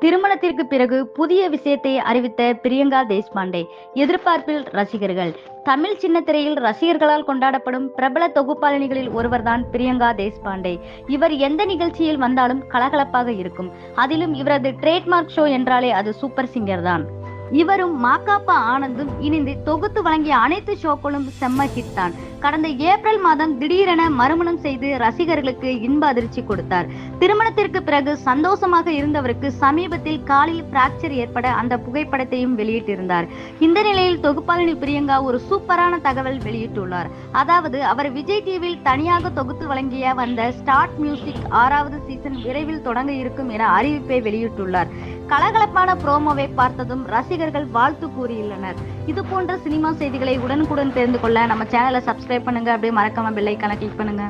திருமணத்திற்கு பிறகு புதிய விஷயத்தை அறிவித்த பிரியங்கா தேஷ்பாண்டே. எதிர்பார்ப்பில் ரசிகர்கள். தமிழ் சின்னத்திரையில் ரசிகர்களால் கொண்டாடப்படும் பிரபல தொகுப்பாளினிகளில் ஒருவர்தான் பிரியங்கா தேஷ்பாண்டே. இவர் எந்த நிகழ்ச்சியில் வந்தாலும் கலகலப்பாக இருக்கும். அதிலும் இவரது ட்ரேட்மார்க் ஷோ என்றாலே அது சூப்பர் சிங்கர் தான். இவரும் மாக்காப்பா ஆனந்தும் இணைந்து தொகுத்து வழங்கிய அனைத்து ஷோக்களும் செம்ம ஹிட் தான். கடந்த ஏப்ரல் மாதம் திடீரென மறுமணம் செய்து ரசிகர்களுக்கு இன்ப அதிர்ச்சி கொடுத்தார். திருமணத்திற்கு பிறகு சந்தோஷமாக இருந்தவருக்கு சமீபத்தில் காலில் பிராக்சர் ஏற்பட அந்த புகைப்படத்தையும் வெளியிட்டிருந்தார். இந்த நிலையில் தொகுப்பாளினி பிரியங்கா ஒரு சூப்பரான தகவல் வெளியிட்டுள்ளார். அதாவது அவர் விஜய் டிவியில் தனியாக தொகுத்து வழங்கிய வந்த ஸ்டார்ட் மியூசிக் ஆறாவது சீசன் விரைவில் தொடங்க இருக்கும் என அறிவிப்பை வெளியிட்டுள்ளார். கலகலப்பான ப்ரோமோவை பார்த்ததும் ரசிகர்கள் வாழ்த்து கூறியுள்ளனர். இது போன்ற சினிமா செய்திகளை உடனுக்குடன் தெரிந்து கொள்ள நம்ம சேனலை சப்ஸ்கிரைப் பண்ணுங்க. அப்படியே மறக்காம பெல்லைக்கான கிளிக் பண்ணுங்க.